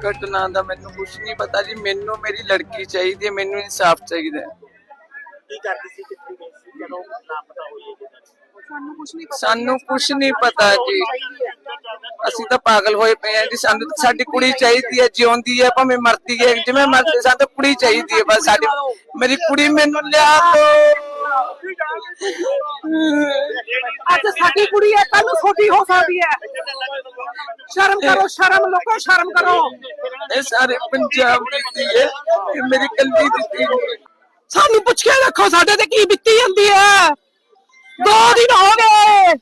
ਘਟਨਾ ਦਾ ਮੈਨੂੰ ਕੁਝ ਨਹੀਂ ਪਤਾ ਜੀ ਮੈਨੂੰ ਮੇਰੀ ਲੜਕੀ ਚਾਹੀਦੀ ਹੈ ਮੈਨੂੰ ਇਨਸਾਫ ਚਾਹੀਦਾ ਹੈ। ਕੀ ਕਰਦੀ ਸੀ ਕਿੱਥੇ ਗਈ ਸੀ ਜਦੋਂ ਲਾਪਤਾ ਹੋਈ ਹੈ ਜੀ ਸਾਨੂੰ ਕੁਝ ਨਹੀਂ ਪਤਾ ਜੀ ਅਸੀਂ ਤਾਂ ਪਾਗਲ ਹੋਏ ਪਏ ਆ ਜੀ ਸਾਨੂੰ ਤਾਂ ਸਾਡੀ ਕੁੜੀ ਚਾਹੀਦੀ ਹੈ ਜਿਉਂਦੀ ਹੈ ਭਾਵੇਂ ਮਰਦੀ ਹੈ ਜਿਵੇਂ ਮਰਦੀ ਸਾਨੂੰ ਤਾਂ ਕੁੜੀ ਚਾਹੀਦੀ ਹੈ ਬਸ ਸਾਡੀ ਮੇਰੀ ਕੁੜੀ ਮੈਨੂੰ ਲਿਆ ਦੋ। ਅੱਜ ਸਾਡੀ ਕੁੜੀ ਹੈ ਕੱਲ ਨੂੰ ਛੋਟੀ ਹੋ ਸਕਦੀ ਹੈ। ਸ਼ਰਮ ਕਰੋ ਸ਼ਰਮ ਲੋਕੋ ਸ਼ਰਮ ਕਰੋ। ਇਹ ਸਾਰੇ ਪੰਜਾਬ ਦੀ ਧੀ ਹੈ ਇਹ ਮੇਰੀ ਕੱਲੀ ਦੀ ਧੀ ਹੈ। ਸਾਨੂੰ ਪੁੱਛ ਕੇ ਰੱਖੋ ਸਾਡੇ ਤੇ ਕੀ ਬੀਤੀ ਜਾਂਦੀ ਹੈ? ਦੋ ਦਿਨ ਹੋ ਗਏ।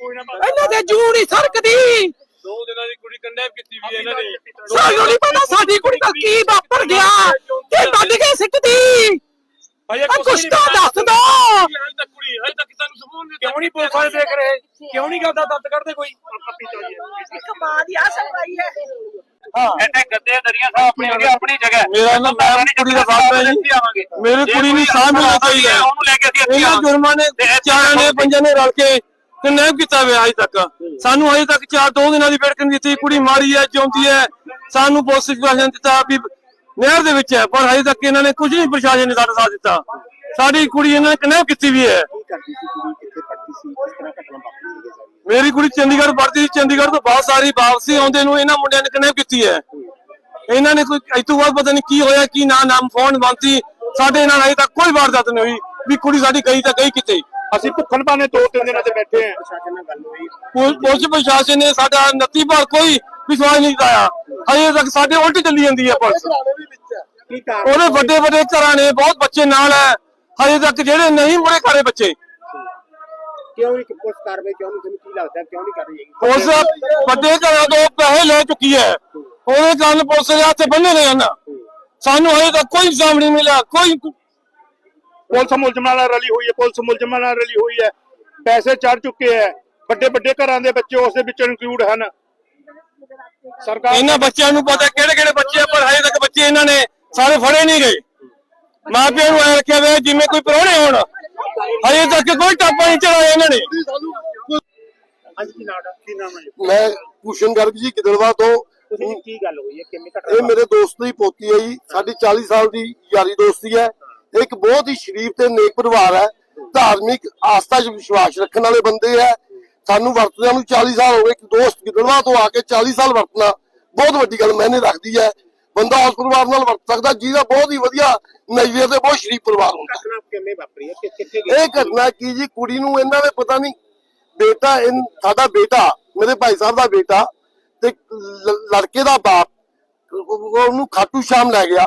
ਇਹਨਾਂ ਦੇ ਜੂੜ ਹੀ ਸਰਕਦੀ। ਦੋ ਦਿਨਾਂ ਦੀ ਕੁੜੀ ਕੰਡੈਮ ਕੀਤੀ ਵੀ ਹੈ ਇਹਨਾਂ ਨੇ। ਸਾਨੂੰ ਨਹੀਂ ਪਤਾ ਸਾਡੀ ਕੁੜੀ ਦਾ ਕੀ ਵਾਪਰ ਗਿਆ ਤੇ ਵੱਢ ਕੇ ਸਿੱਟਦੀ। ਹਜੇ ਆ ਕੁਛ ਤਾਂ ਦੱਸ ਦੋ। ਹਜੇ ਕੁੜੀ ਹਜੇ ਤੱਕ ਸਾਨੂੰ ਸਬੂਤ ਨਹੀਂ ਕਿਉਂ ਨਹੀਂ ਪੁਲਿਸ ਵਾਲੇ ਦੇਖ ਰਹੇ? ਕਿਉਂ ਨਹੀਂ ਗੱਲ ਦਾ ਦਰਦ ਕਰਦੇ ਕੋਈ? ਇੱਕ ਮਾਂ ਦੀ ਆ ਸਫ਼ਾਈ ਹੈ। ਐਨੇ ਗੱਦੇ ਦਰੀਆਂ ਸਭ ਆਪਣੀ ਜਗ੍ਹਾ ਆਪਣੀ ਜਗ੍ਹਾ ਮੇਰਾ ਨਾਮ ਮੈਂ ਕੁੜੀ ਦਾ ਬਾਪ ਹੈ ਜੀ। ਆਵਾਂਗੇ। ਮੇਰੀ ਕੁੜੀ ਨੂੰ ਸਾਹ ਮਿਲਣਾ ਚਾਹੀਦਾ ਹੈ ਉਹਨੂੰ ਲੈ ਕੇ ਅਸੀਂ ਇੱਥੇ ਇਹਨਾਂ ਜੁਰਮਾਂ ਨੇ ਚਾਰਾਂ ਨੇ ਪੰਜਾਂ ਨੇ ਰਲ ਕੇ ਕਿੰਨਾ ਕੀਤਾ ਹੋਇਆ ਅਜੇ ਤੱਕ? ਸਾਨੂੰ ਅਜੇ ਤੱਕ ਚਾਰ ਦੋ ਦਿਨਾਂ ਦੀ ਵੇਟ ਕਰਨ ਦਿੱਤੀ। ਕੁੜੀ ਮਾਰੀ ਹੈ ਜਿਉਂਦੀ ਹੈ। ਸਾਨੂੰ ਪੁਲਿਸ ਪ੍ਰਸ਼ਾਸਨ ਦਿੱਤਾ ਵੀ ਨਹਿਰ ਦੇ ਵਿੱਚ ਹੈ ਪਰ ਅਜੇ ਤੱਕ ਇਹਨਾਂ ਨੇ ਕੁਝ ਨਹੀਂ ਪ੍ਰਸ਼ਾਸਨ ਨੇ ਸਾਡਾ ਸਾਥ ਦਿੱਤਾ। ਸਾਡੀ ਕੁੜੀ ਇਹਨਾਂ ਨੇ ਕਿੰਨਾ ਕੀਤੀ ਵੀ ਹੈ। ਕੀ ਕਰਦੀ ਸੀ ਕੁੜੀ? ਕਿੱਥੇ ਪੜਦੀ ਸੀ? ਕਿਸ ਤਰ੍ਹਾਂ ਘਟਨਾ ਵਾਪਰੀ ਹੈ ਸਾਰੀ? ਮੇਰੀ ਕੁੜੀ ਚੰਡੀਗੜ੍ਹ ਪੜ੍ਹਦੀ ਸੀ। ਚੰਡੀਗੜ੍ਹ ਤੋਂ ਬਹੁਤ ਸਾਰੀ ਵਾਪਸੀ ਆਉਂਦੇ ਨੂੰ ਇਹਨਾਂ ਮੁੰਡਿਆਂ ਨੇ ਕਿੰਨਾ ਕੀਤੀ ਹੈ। ਇਹਨਾਂ ਨੇ ਕੋਈ ਇਸ ਤੋਂ ਬਾਅਦ ਪਤਾ ਨਹੀਂ ਕੀ ਹੋਇਆ ਕੀ ਨਾ ਨਾਮ ਫੋਨ ਬੰਤੀ ਸਾਡੇ ਨਾਲ ਅਜੇ ਤੱਕ ਕੋਈ ਵਾਰਦਾਤ ਨਹੀਂ ਹੋਈ ਵੀ ਕੁੜੀ ਸਾਡੀ ਗਈ ਤਾਂ ਗਈ ਕਿਤੇ। ਅਸੀਂ ਭੁੱਖਣ ਪਾਣੇ ਦੋ ਤਿੰਨ ਦਿਨਾਂ ਤੇ ਬੈਠੇ ਆ ਪ੍ਰਸ਼ਾਸਨ ਨਾਲ ਗੱਲ ਹੋਈ। ਪੁਲ- ਪੁਲਿਸ ਪ੍ਰਸ਼ਾਸਨ ਨੇ ਸਾਡਾ ਨੱਤੀ ਭਰ ਕੋਈ ਵਿਸ਼ਵਾਸ ਨਹੀਂ ਦਿਖਾਇਆ ਹਜੇ ਤੱਕ ਸਾਡੇ ਉਲਟ ਚੱਲੀ ਜਾਂਦੀ ਹੈ ਪੁਲਿਸ। ਕੀ ਕਾਰਨ ਉਹਦੇ ਵੱਡੇ ਵੱਡੇ ਘਰਾਂ ਨੇ ਬਹੁਤ ਬੱਚੇ ਨਾਲ ਹੈ। ਹਜੇ ਤੱਕ ਜਿਹੜੇ ਨਹੀਂ ਮੁੜੇ ਕਰੇ ਬੱਚੇ। ਕਿਉਂ ਨਹੀਂ ਪੁਲਿਸ ਕਾਰਵਾਈ ਕਿਉਂ ਨਹੀਂ ਤੁਹਾਨੂੰ ਕੀ ਲੱਗਦਾ ਕਿਉਂ ਨਹੀਂ ਕਰ ਰਹੀ ਹੈਗੀ? ਪੁਲਿਸ ਵੱਡੇ ਘਰਾਂ ਤੋਂ ਪੈਸੇ ਲੈ ਚੁੱਕੀ ਹੈ। ਉਹਦੇ ਕਾਰਨ ਪੁਲਿਸ ਦੇ ਹੱਥ ਬੰਨੇ ਨੇ ਹਨ। ਸਾਨੂੰ ਹਜੇ ਤੱਕ ਕੋਈ ਇਲਜ਼ਾਮ ਨਹੀਂ ਮਿਲਿਆ। ਕੋਈ ਪੁਲਿਸ ਮੁਲਜ਼ਮਾਂ ਨਾਲ ਰਲੀ ਹੋਈ ਹੈ ਪੁਲਿਸ ਮੁਲਜ਼ਮਾਂ ਨਾਲ ਰਲੀ ਹੋਈ ਹੈ। ਪੈਸੇ ਚੜ ਚੁੱਕੇ ਹੈ। ਵੱਡੇ ਵੱਡੇ ਘਰਾਂ ਦੇ ਬੱਚੇ ਉਸ ਦੇ ਵਿੱਚ ਇਨਕਲੂਡ ਹਨ। ਸਰਕਾਰ ਇਹਨਾਂ ਬੱਚਿਆਂ ਨੂੰ ਪਤਾ ਕਿਹੜੇ ਕਿਹੜੇ ਬੱਚੇ ਆ ਪਰ ਹਜੇ ਤੱਕ ਬੱਚੇ ਇਹਨਾਂ ਨੇ ਸਾਰੇ ਫੜੇ ਨਹੀਂ ਗਏ। ਮਾਪਿਆਂ ਨੂੰ ਐ ਰੱਖਿਆ ਹੋਇਆ ਜਿਵੇਂ ਕੋਈ ਪ੍ਰਾਹੁਣੇ ਹੋਣ। ਹਜੇ ਤੱਕ ਕੋਈ ਟਾਪਾ ਨਹੀਂ ਚੜਾਇਆ ਇਹਨਾਂ ਨੇ। ਅੱਜ ਕੀ ਨਾਮ ਹੈ ਕੀ ਨਾਮ ਹੈ ਜੀ? ਮੈਂ ਭੂਸ਼ਣ ਗਰਗ ਜੀ ਗਿੱਦੜਵਾ ਤੋਂ। ਤੁਸੀਂ ਕੀ ਗੱਲ ਹੋਈ ਹੈ? ਕਿੰਨੇ ਘਟਨਾ ਇਹ ਮੇਰੇ ਦੋਸਤ ਦੀ ਪੋਤੀ ਹੈ ਜੀ। ਸਾਡੀ 40 ਸਾਲ ਦੀ ਯਾਰੀ ਦੋਸਤੀ ਹੈ। ਇੱਕ ਬਹੁਤ ਹੀ ਸ਼ਰੀਫ ਤੇ ਨੇਕ ਪਰਿਵਾਰ ਹੈ। ਧਾਰਮਿਕ ਆਸਥਾ 'ਚ ਵਿਸ਼ਵਾਸ ਰੱਖਣ ਵਾਲੇ ਬੰਦੇ ਹੈ। ਸਾਨੂੰ ਵਰਤਦਿਆਂ ਨੂੰ 40 ਸਾਲ ਹੋ ਗਏ। ਇੱਕ ਦੋਸਤ ਗਿੱਦੜਵਾ ਤੋਂ ਆ ਕੇ 40 ਸਾਲ ਵਰਤਣਾ ਬਹੁਤ ਵੱਡੀ ਗੱਲ ਮੈਨੇ ਰੱਖਦੀ ਹੈ। ਬੰਦਾ ਉਸ ਪਰਿਵਾਰ ਨਾਲ ਵਰਤ ਸਕਦਾ ਜਿਹਦਾ ਬਹੁਤ ਹੀ ਵਧੀਆ ਨਜ਼ਰੀਏ ਤੇ ਬਹੁਤ ਸ਼ਰੀਫ ਪਰਿਵਾਰ ਹੁੰਦਾ। ਘਟਨਾ ਕਿਵੇਂ ਵਾਪਰੀ ਹੈ? ਕਿ- ਕਿੱਥੇ ਇਹ ਘਟਨਾ ਕੀ ਜੀ? ਕੁੜੀ ਨੂੰ ਇਹਨਾਂ ਦੇ ਪਤਾ ਨਹੀਂ ਬੇਟਾ ਇਨ- ਸਾਡਾ ਬੇਟਾ ਮੇਰੇ ਭਾਈ ਸਾਹਿਬ ਦਾ ਬੇਟਾ ਤੇ ਲ- ਲੜਕੇ ਦਾ ਬਾਪ ਉਹ- ਉਹਨੂੰ ਖਾਟੂ ਸ਼ਾਮ ਲੈ ਗਿਆ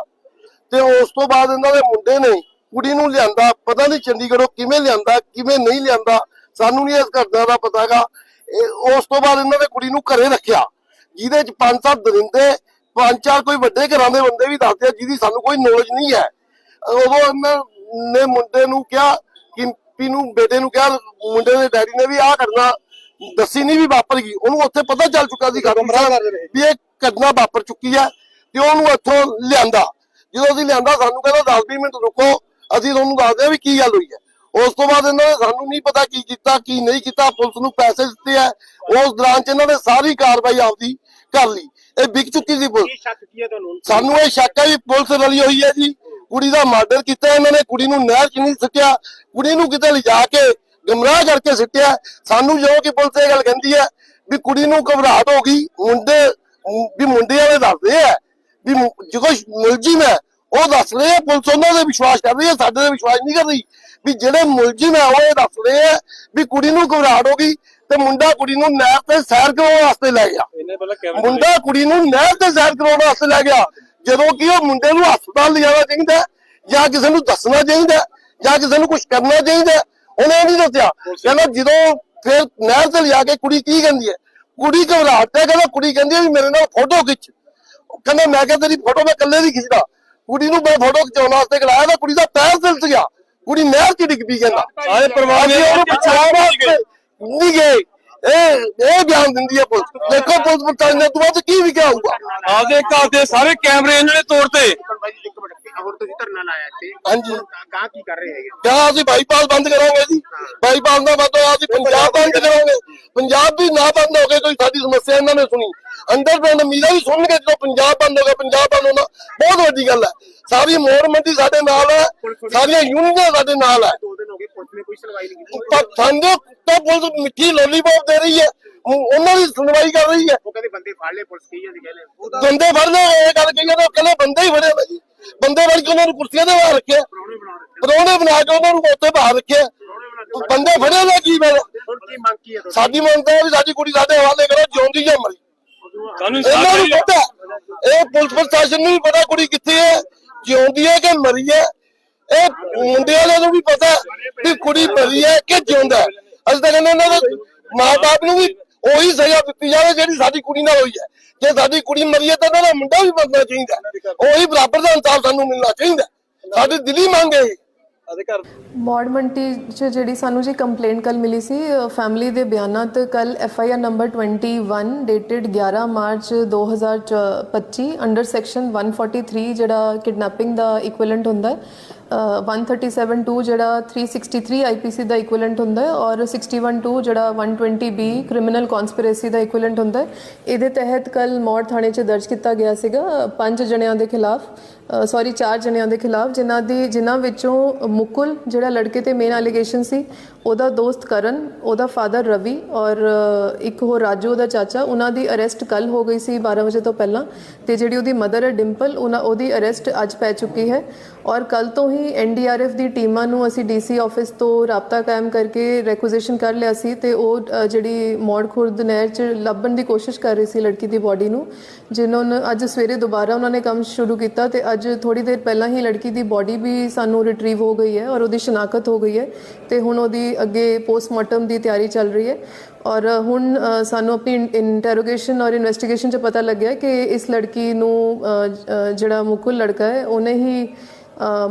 ਤੇ ਉਸ ਤੋਂ ਬਾਅਦ ਇਹਨਾਂ ਦੇ ਮੁੰਡੇ ਨੇ ਕੁੜੀ ਨੂੰ ਲਿਆਂਦਾ ਪਤਾ ਨਹੀਂ ਚੰਡੀਗੜ੍ਹੋਂ ਕਿਵੇਂ ਲਿਆਂਦਾ ਕਿਵੇਂ ਨਹੀਂ ਲਿਆਂਦਾ ਸਾਨੂੰ ਨਹੀਂ ਇਸ ਘਟਨਾ ਦਾ ਪਤਾਗਾ ਉਸ ਤੋਂ ਬਾਅਦ ਇਹਨਾਂ ਨੇ ਕੁੜੀ ਨੂੰ ਘਰੇ ਰੱਖਿਆ ਜਿਹਦੇ ਚ ਪੰਜ ਸੱਤ ਦਰਿੰਦੇ ਪੰਜ ਚਾਰ ਕੋਈ ਵੱਡੇ ਘਰਾਂ ਦੇ ਬੰਦੇ ਵੀ ਦੱਸਦੇ ਆ ਜਿਹਦੀ ਸਾਨੂੰ ਕੋਈ ਨੌਲੇਜ ਨਹੀਂ ਹੈ। ਉਦੋਂ ਇਹਨਾਂ ਨੇ ਮੁੰਡੇ ਨੂੰ ਕਿਹਾ ਕਿੰਪੀ ਨੂੰ ਬੇਟੇ ਨੂੰ ਕਿਹਾ ਮੁੰਡੇ ਦੇ ਡੈਡੀ ਨੇ ਵੀ ਆਹ ਕਰਨਾ ਦੱਸੀ ਨਹੀਂ ਵੀ ਵਾਪਰ ਗਈ। ਉਹਨੂੰ ਉੱਥੇ ਪਤਾ ਚੱਲ ਚੁੱਕਾ ਸੀ ਘਰ ਵੀ ਇਹ ਘਟਨਾ ਵਾਪਰ ਚੁੱਕੀ ਹੈ ਤੇ ਉਹਨੂੰ ਇੱਥੋਂ ਲਿਆਂਦਾ। ਜਦੋਂ ਅਸੀਂ ਲਿਆਂਦਾ ਸਾਨੂੰ ਕਹਿੰਦਾ 10 20 ਮਿੰਟ ਰੁਕੋ ਅਸੀਂ ਤੁਹਾਨੂੰ ਦੱਸਦੇ ਹਾਂ ਵੀ ਕੀ ਗੱਲ ਹੋਈ ਹੈ। ਉਸ ਤੋਂ ਬਾਅਦ ਇਹਨਾਂ ਨੇ ਸਾਨੂੰ ਨਹੀਂ ਪਤਾ ਕੀ ਕੀਤਾ ਕੀ ਨਹੀਂ ਕੀਤਾ ਪੁਲਿਸ ਨੂੰ ਪੈਸੇ ਦਿੱਤੇ ਆ ਉਸ ਦੌਰਾਨ ਚ ਇਹਨਾਂ ਨੇ ਸਾਰੀ ਕਾਰਵਾਈ ਆਪਦੀ ਕਰ ਲਈ। ਇਹ ਵਿਕ ਚੁੱਕੀ ਸੀ ਪੁਲਿਸ। ਕੀ ਸ਼ੱਕ ਕੀ ਹੈ ਤੁਹਾਨੂੰ? ਸਾਨੂੰ ਇਹ ਸ਼ੱਕ ਹੈ ਵੀ ਪੁਲਿਸ ਰਲੀ ਹੋਈ ਹੈ ਜੀ। ਕੁੜੀ ਦਾ ਮਰਡਰ ਕੀਤਾ ਇਹਨਾਂ ਨੇ ਕੁੜੀ ਨੂੰ ਨਹਿਰ 'ਚ ਨਹੀਂ ਸਿੱਟਿਆ। ਕੁੜੀ ਨੂੰ ਕਿਤੇ ਲਿਜਾ ਕੇ ਗਮਰਾਹ ਕਰਕੇ ਸਿੱਟਿਆ। ਸਾਨੂੰ ਜੋ ਕਿ ਪੁਲਿਸ ਇਹ ਗੱਲ ਕਹਿੰਦੀ ਹੈ ਵੀ ਕੁੜੀ ਨੂੰ ਘਬਰਾਹਟ ਹੋ ਗਈ। ਮੁੰਡੇ ਵੀ ਮੁੰਡੇ ਵਾਲੇ ਦੱਸਦੇ ਆ ਵੀ ਜਦੋਂ ਮੁਲਜ਼ਮ ਹੈ ਉਹ ਦੱਸ ਰਹੇ ਆ ਪੁਲਿਸ ਉਹਨਾਂ ਦੇ ਵਿਸ਼ਵਾਸ ਕਰ ਰਹੀ ਹੈ ਸਾਡੇ ਤੇ ਵਿਸ਼ਵਾਸ ਨਹੀਂ ਕਰ ਰਹੀ। ਵੀ ਜਿਹੜੇ ਮੁਲਜ਼ਮ ਹੈ ਉਹ ਇਹ ਦੱਸ ਰਹੇ ਆ ਵੀ ਕੁੜੀ ਨੂੰ ਘਬਰਾਹਟ ਹੋ ਗਈ ਤੇ ਮੁੰਡਾ ਕੁੜੀ ਨੂੰ ਨਹਿਰ ਤੇ ਸੈਰ ਕਰਾਉਣ ਵਾਸਤੇ ਲੈ ਗਿਆ। ਮੁੰਡਾ ਕੁੜੀ ਨੂੰ ਨਹਿਰ ਤੇ ਸੈਰ ਕਰਾਉਣ ਵਾਸਤੇ ਲੈ ਗਿਆ। ਜਦੋਂ ਕਿ ਉਹ ਮੁੰਡੇ ਨੂੰ ਹਸਪਤਾਲ ਲਿਜਾਣਾ ਚਾਹੀਦਾ ਜਾਂ ਕਿਸੇ ਨੂੰ ਦੱਸਣਾ ਚਾਹੀਦਾ ਜਾਂ ਕਿਸੇ ਨੂੰ ਕੁਝ ਕਰਨਾ ਚਾਹੀਦਾ। ਉਹਨੇ ਇਹ ਨਹੀਂ ਦੱਸਿਆ ਕਹਿੰਦਾ ਜਦੋਂ ਫਿਰ ਨਹਿਰ ਤੇ ਲਿਜਾ ਕੇ ਕੁੜੀ ਕੀ ਕਹਿੰਦੀ ਹੈ? ਕੁੜੀ ਘਬਰਾਹਟ ਤੇ ਕਹਿੰਦਾ ਕੁੜੀ ਕਹਿੰਦੀ ਹੈ ਵੀ ਮੇਰੇ ਨਾਲ ਫੋਟੋ ਖਿੱਚ। ਕਹਿੰਦਾ ਮੈਂ ਕਿਹਾ ਤੇਰੀ ਫੋਟੋ ਮੈਂ ਇਕੱਲੇ ਨਹੀਂ ਖਿੱਚਦਾ। ਕੁੜੀ ਨੂੰ ਮੈਂ ਫੋਟੋ ਖਿਚਾਉਣ ਵਾਸਤੇ ਤਾਂ ਕੁੜੀ ਦਾ ਪੈਰ ਸਿਲਸ ਗਿਆ। ਕੁੜੀ ਨਹਿਰ 'ਚ ਡਿੱਗ ਪਈ ਕਹਿੰਦਾ। ਸਾਰੇ ਪਰਿਵਾਰ ਨੇ ਉਹਨੂੰ ਬਚਾਉਣ ਵਾਸਤੇ ਨਹੀਂ ਗਏ। ਇਹ ਇਹ ਬਿਆਨ ਦਿੰਦੀ ਹੈ ਪੁਲਿਸ। ਦੇਖੋ ਪੁਲਿਸ ਬਤਾਉਂਦੇ ਤੋਂ ਬਾਅਦ ਕੀ ਵਿਕਿਆ ਹੋਊਗਾ। ਆਪਦੇ ਘਰ ਦੇ ਸਾਰੇ ਕੈਮਰੇ ਇਹਨਾਂ ਨੇ ਤੋੜਤੇ ਬਾਈ ਜੀ ਇੱਕ ਮਿੰਟ ਹੁਣ ਤੁਸੀਂ ਧਰਨਾ ਲਾਇਆ ਇੱਥੇ ਹਾਂਜੀ। ਗਾਂ ਕੀ ਕਰ ਰਹੇ ਹੈਗੇ? ਕਿਹਾ ਅਸੀਂ ਬਾਈਪਾਸ ਬੰਦ ਕਰਾਂਗੇ ਜੀ। ਬਾਈਪਾਸ ਦਾ ਮਤਲਬ ਅਸੀਂ ਪੰਜਾਬ ਬੰਦ ਕਰਾਂਗੇ। ਪੰਜਾਬ ਵੀ ਨਾ ਬੰਦ ਹੋ ਗਏ ਕੋਈ ਸਾਡੀ ਸਮੱਸਿਆ ਇਹਨਾਂ ਨੇ ਸੁਣੀ। ਅੰਡਰਗਰਾਉਂਡ ਮੀਡੀਆ ਵੀ ਸੁਣਨਗੇ ਜਦੋਂ ਪੰਜਾਬ ਬੰਦ ਹੋ ਗਿਆ ਪੰਜਾਬ ਬੰਦ ਹੋਣਾ ਬਹੁਤ ਵੱਡੀ ਗੱਲ ਹੈ। ਸਾਰੀ ਮੋੜ ਮੰਡੀ ਸਾਡੇ ਨਾਲ ਹੈ ਸਾਰੀਆਂ ਯੂਨੀਅਨਾਂ ਸਾਡੇ ਨਾਲ ਹੈ। ਦੋ ਦਿਨ ਹੋ ਗਏ ਪੁਲਿਸ ਨੇ ਕੋਈ ਸੁਣਵਾਈ ਨਹੀਂ ਕੀਤੀ। ਤਾਂ ਸਾਨੂੰ ਤਾਂ ਪੁਲਿਸ ਮਿੱਠੀ ਲੋਲੀਪੌਪ ਦੇ ਰਹੀ ਹੈ ਉਹ- ਉਹਨਾਂ ਦੀ ਸੁਣਵਾਈ ਕਰ ਰਹੀ ਹੈ। ਉਹ ਕਹਿੰਦੇ ਬੰਦੇ ਫੜ ਲਏ ਪੁਲਿਸ ਕਹੀ ਜਾਂਦੀ ਕਹਿੰਦੇ ਬੰਦੇ ਫੜ ਲਏ ਇਹ ਗੱਲ ਕਹੀ ਜਾਂਦੇ ਕੱਲੇ ਬੰਦੇ ਹੀ ਫੜੇ ਨੇ ਜੀ ਬੰਦੇ ਫੜ ਕੇ ਉਹਨਾਂ ਨੂੰ ਕੁਰਸੀਆਂ ਤੇ ਬਾਹਰ ਰੱਖਿਆ। ਪਰੋਣੇ ਬਣਾ ਕੇ ਉਹਨਾਂ ਨੂੰ ਉੱਥੇ ਬਾਹਰ ਰੱਖਿਆ। ਬੰਦੇ ਫੜੇ ਨੇ ਕੀ ਮੈਂ? ਹੁਣ ਕੀ ਮੰਗ ਕੀ ਹੈ ਤੁਹਾਡੀ? ਸਾਡੀ ਮੰਗ ਤਾਂ ਵੀ ਸਾਡੀ ਕੁੜੀ ਸਾਡੇ ਹਵਾਲੇ ਕਰੋ ਜਿਉਂਦੀ ਜਾਂ ਮਰੀ। ਸਾਨੂੰ ਇਹਨਾਂ ਨੂੰ ਪਤਾ ਹੈ। ਇਹ ਪੁਲਿਸ ਪ੍ਰਸ਼ਾਸਨ ਨੂੰ ਵੀ ਪਤਾ ਕੁੜੀ ਕਿੱਥੇ ਹੈ। ਜਿਉਂਦੀ ਹੈ ਕਿ ਮਰੀਏ ਇਹ ਮੁੰਡੇ ਵਾਲਿਆਂ ਨੂੰ ਵੀ ਪਤਾ ਹੈ ਵੀ ਕੁੜੀ ਮਰੀ ਹੈ ਕਿ ਜਿਉਂਦਾ ਹੈ ਅਸੀਂ ਤਾਂ ਕਹਿੰਦੇ ਇਹਨਾਂ ਦੇ ਮਾਪੇ ਨੂੰ ਵੀ ਉਹੀ ਸਜ਼ਾ ਦਿੱਤੀ ਜਾਵੇ ਜਿਹੜੀ ਸਾਡੀ ਕੁੜੀ ਨਾਲ ਹੋਈ ਹੈ ਜੇ ਸਾਡੀ ਕੁੜੀ ਮਰੀ ਹੈ ਤਾਂ ਇਹਨਾਂ ਦਾ ਮੁੰਡਾ ਵੀ ਮਰਨਾ ਚਾਹੀਦਾ ਹੈ। ਉਹੀ ਬਰਾਬਰ ਦਾ ਇਨਸਾਫ ਸਾਨੂੰ ਮਿਲਣਾ ਚਾਹੀਦਾ ਹੈ। ਸਾਡੀ ਦਿੱਲੀ ਮੰਗ ਹੈ ਇਹ। ਮੌੜ ਮੰਟੀ 'ਚ ਜਿਹੜੀ ਸਾਨੂੰ ਜੀ ਕੰਪਲੇਂਟ ਕੱਲ ਮਿਲੀ ਸੀ ਫੈਮਿਲੀ ਦੇ ਬਿਆਨਾਂ ਤੇ ਕੱਲ F I R number 21 dated 11 March 2025 under section 143 ਜਿਹੜਾ ਕਿਡਨੈਪਿੰਗ ਦਾ ਇਕੁਇਵਲੈਂਟ ਹੁੰਦਾ ਹੈ 137.2 ਜਿਹੜਾ 363 ਆਈਪੀਸੀ ਦਾ ਇਕੁਇਵਲੈਂਟ ਹੁੰਦਾ ਹੈ ਔਰ 61.2 ਜਿਹੜਾ 120 ਬੀ ਕ੍ਰਿਮੀਨਲ ਕਨਸਪੀਰੇਸੀ ਦਾ ਇਕੁਇਵਲੈਂਟ ਹੁੰਦਾ ਹੈ। ਇਹਦੇ ਤਹਿਤ ਕੱਲ ਮੌੜ ਥਾਣੇ 'ਚ ਦਰਜ ਕੀਤਾ ਗਿਆ ਸੀਗਾ ਪੰਜ ਜਣਿਆਂ ਦੇ ਖਿਲਾਫ ਸੌਰੀ ਚਾਰ ਜਣਿਆਂ ਦੇ ਖਿਲਾਫ, ਜਿਨ੍ਹਾਂ ਦੀ, ਜਿਨ੍ਹਾਂ ਵਿੱਚੋਂ ਮੁਕੁਲ ਜਿਹੜਾ ਲੜਕੇ ਤੇ ਮੇਨ ਅਲੀਗੇਸ਼ਨ ਸੀ, ਉਹਦਾ ਦੋਸਤ ਕਰਨ, ਉਹਦਾ ਫਾਦਰ ਰਵੀ ਔਰ ਇੱਕ ਹੋਰ ਰਾਜੂ, ਉਹਦਾ ਚਾਚਾ, ਉਹਨਾਂ ਦੀ ਅਰੈਸਟ ਕੱਲ ਹੋ ਗਈ ਸੀ 12 ਵਜੇ ਤੋਂ ਪਹਿਲਾਂ ਤੇ ਜਿਹੜੀ ਉਹਦੀ ਮਦਰ ਹੈ ਡਿੰਪਲ, ਉਹਨਾਂ, ਉਹਦੀ ਅਰੈਸਟ ਅੱਜ ਪੈ ਚੁੱਕੀ ਹੈ। ਔਰ ਕੱਲ ਤੋਂ ਹੀ ਐਨਡੀਆਰਐਫ ਦੀ ਟੀਮਾਂ ਨੂੰ ਅਸੀਂ ਡੀਸੀ ਆਫਿਸ ਤੋਂ ਰਾਬਤਾ ਕਾਇਮ ਕਰਕੇ ਰੈਕੁਜੀਸ਼ਨ ਕਰ ਲਿਆ ਸੀ ਤੇ ਉਹ ਜਿਹੜੀ ਮੌੜ ਖੁਰਦ ਨਹਿਰ 'ਚ ਲੱਭਣ ਦੀ ਕੋਸ਼ਿਸ਼ ਕਰ ਰਹੀ ਸੀ ਲੜਕੀ ਦੀ ਬਾਡੀ ਨੂੰ, ਜਿਨ੍ਹਾਂ ਨੇ ਅੱਜ ਸਵੇਰੇ ਦੁਬਾਰਾ ਉਹਨਾਂ ਨੇ ਕੰਮ ਸ਼ੁਰੂ ਕੀਤਾ ਤੇ ਅੱਜ ਥੋੜੀ ਦੇਰ ਪਹਿਲਾਂ ਹੀ ਲੜਕੀ ਦੀ ਬਾਡੀ ਵੀ ਸਾਨੂੰ ਰਿਟਰੀਵ ਹੋ ਗਈ ਹੈ ਔਰ ਉਹਦੀ ਸ਼ਨਾਖਤ ਹੋ ਗਈ ਹੈ ਤੇ ਹੁਣ ਉਹਦੀ ਅੱਗੇ ਪੋਸਟਮਾਰਟਮ ਦੀ ਤਿਆਰੀ ਚੱਲ ਰਹੀ ਹੈ ਔਰ ਹੁਣ ਸਾਨੂੰ ਆਪਣੀ ਇੰਟਰੋਗੇਸ਼ਨ ਔਰ ਇਨਵੈਸਟੀਗੇਸ਼ਨ 'ਚ ਪਤਾ ਲੱਗਿਆ ਕਿ ਇਸ ਲੜਕੀ ਨੂੰ ਜਿਹੜਾ ਮੁਕੁਲ ਲੜਕਾ ਹੈ, ਉਹਨੇ ਹੀ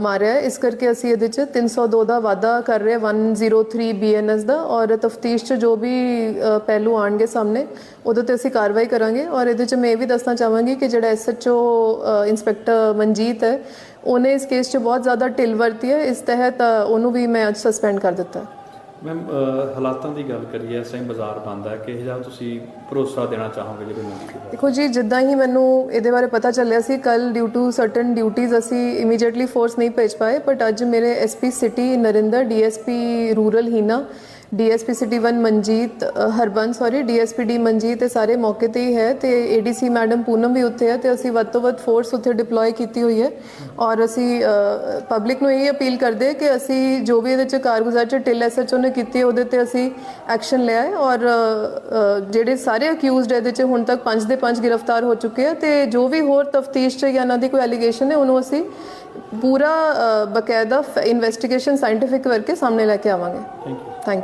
ਮਾਰਿਆ ਹੈ। ਇਸ ਕਰਕੇ ਅਸੀਂ ਇਹਦੇ 'ਚ 302 ਦਾ ਵਾਅਦਾ ਕਰ ਰਹੇ ਹਾਂ। 103 ਬੀਐਨਐਸ ਦਾ ਔਰ ਤਫਤੀਸ਼ 'ਚ ਜੋ ਵੀ ਅ, ਪਹਿਲੂ ਆਣਗੇ ਸਾਹਮਣੇ ਉਹਦੇ ਤੇ ਅਸੀਂ ਕਾਰਵਾਈ ਕਰਾਂਗੇ। ਔਰ ਇਹਦੇ 'ਚ ਮੈਂ ਇਹ ਵੀ ਦੱਸਣਾ ਚਾਹਾਂਗੀ ਕਿ ਜਿਹੜਾ ਐਸਐਚਓ ਇੰਸਪੈਕਟਰ ਮਨਜੀਤ ਹੈ ਉਹਨੇ ਇਸ ਕੇਸ 'ਚ ਬਹੁਤ ਜ਼ਿਆਦਾ ਢਿੱਲ ਵਰਤੀ ਹੈ। ਇਸ ਤਹਿਤ ਅ, ਉਹਨੂੰ ਵੀ ਮੈਂ ਅੱਜ ਸਸਪੈਂਡ ਕਰ ਦਿੱਤਾ। ਹੈ ਮੈਮ ਹਾਲਾਤਾਂ ਦੀ ਗੱਲ ਕਰੀਏ, ਇਸ ਟਾਈਮ ਬਾਜ਼ਾਰ ਬੰਦ ਹੈ। ਕਿਹੋ ਜਿਹਾ ਤੁਸੀਂ ਭਰੋਸਾ ਦੇਣਾ ਚਾਹੋਗੇ ਜਿਹੜੇ ਮੰਡੀ ਦੇਖੋ ਜੀ, ਜਿੱਦਾਂ ਹੀ ਮੈਨੂੰ ਇਹਦੇ ਬਾਰੇ ਪਤਾ ਚੱਲਿਆ ਸੀ, ਕੱਲ ਡਿਊ ਟੂ ਸਰਟਨ ਡਿਊਟੀਆਂ ਅਸੀਂ ਇਮੀਡੀਏਟਲੀ ਫੋਰਸ ਨਹੀਂ ਭੇਜ ਪਾਏ ਬਟ ਅੱਜ ਮੇਰੇ SP city Narinder DSP rural Heena DSP city 1 Manjit Harbans sorry DSP D Manjit ਇਹ ਸਾਰੇ ਮੌਕੇ ਤੇ ਹੀ ਹੈ ਤੇ ਏਡੀਸੀ ਮੈਡਮ ਪੂਨਮ ਵੀ ਉੱਥੇ ਹੈ ਤੇ ਅਸੀਂ ਵੱਧ ਤੋਂ ਵੱਧ ਫੋਰਸ ਉੱਥੇ ਡਿਪਲੋਏ ਕੀਤੀ ਹੋਈ ਹੈ ਔਰ ਅਸੀਂ ਪਬਲਿਕ ਨੂੰ ਇਹ ਅਪੀਲ ਕਰਦੇ ਹਾਂ ਕਿ ਅਸੀਂ ਜੋ ਵੀ ਇਹਦੇ ਚ ਕਾਰਗੁਜ਼ਾਰ ਚ ਟਿਲ ਐਸਐਚਓ ਨੇ ਕੀਤੀ ਹੈ, ਉਹਦੇ ਤੇ ਅਸੀਂ ਐਕਸ਼ਨ ਲਿਆ ਹੈ ਔਰ ਜਿਹੜੇ ਸਾਰੇ ਅਕਿਊਜ਼ਡ ਇਹਦੇ ਚ ਹੁਣ ਤੱਕ 5 ਦੇ 5 ਗ੍ਰਿਫਤਾਰ ਹੋ ਚੁੱਕੇ ਆ ਤੇ ਜੋ ਵੀ ਹੋਰ ਤਫਤੀਸ਼ ਚ ਜਾਂ ਇਹਨਾਂ ਦੀ ਕੋਈ ਐਲੀਗੇਸ਼ਨ ਹੈ ਉਹਨੂੰ ਅਸੀਂ ਪੂਰਾ ਬਕਾਇਦਾ ਇਨਵੈਸਟੀਗੇਸ਼ਨ ਸਾਇੰਟੀਫਿਕ ਕਰਕੇ ਸਾਹਮਣੇ ਲੈ ਕੇ ਆਵਾਂਗੇ। Thank you thank you